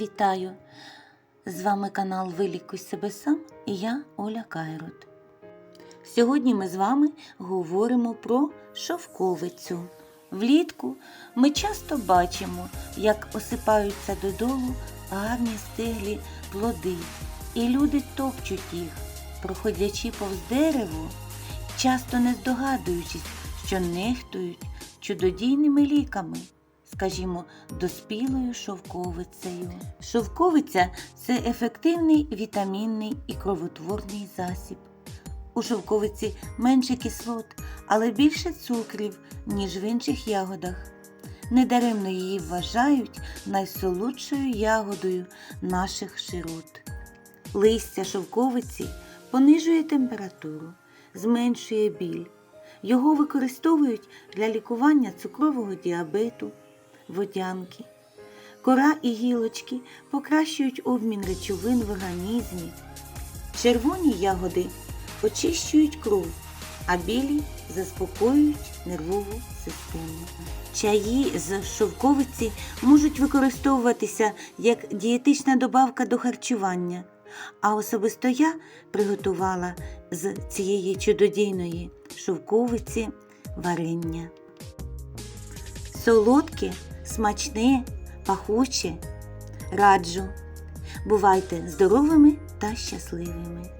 Вітаю! З вами канал Вилікуй себе сам і я Оля Кайрут. Сьогодні ми з вами говоримо про шовковицю. Влітку ми часто бачимо, як осипаються додолу гарні стиглі плоди, і люди топчуть їх, проходячи повз дерево, часто не здогадуючись, що нехтують чудодійними ліками скажімо, доспілою шовковицею. Шовковиця це ефективний вітамінний і кровотворний засіб. У шовковиці менше кислот, але більше цукрів, ніж в інших ягодах. Недаремно її вважають найсолодшою ягодою наших широт. Листя шовковиці понижує температуру, зменшує біль. Його використовують для лікування цукрового діабету, водянки. Кора і гілочки покращують обмін речовин в організмі. Червоні ягоди очищують кров, а білі заспокоюють нервову систему. Чаї з шовковиці можуть використовуватися як дієтична добавка до харчування, а особисто я приготувала з цієї чудодійної шовковиці варення. Солодке, смачне, пахуче. Раджу. Бувайте здоровими та щасливими.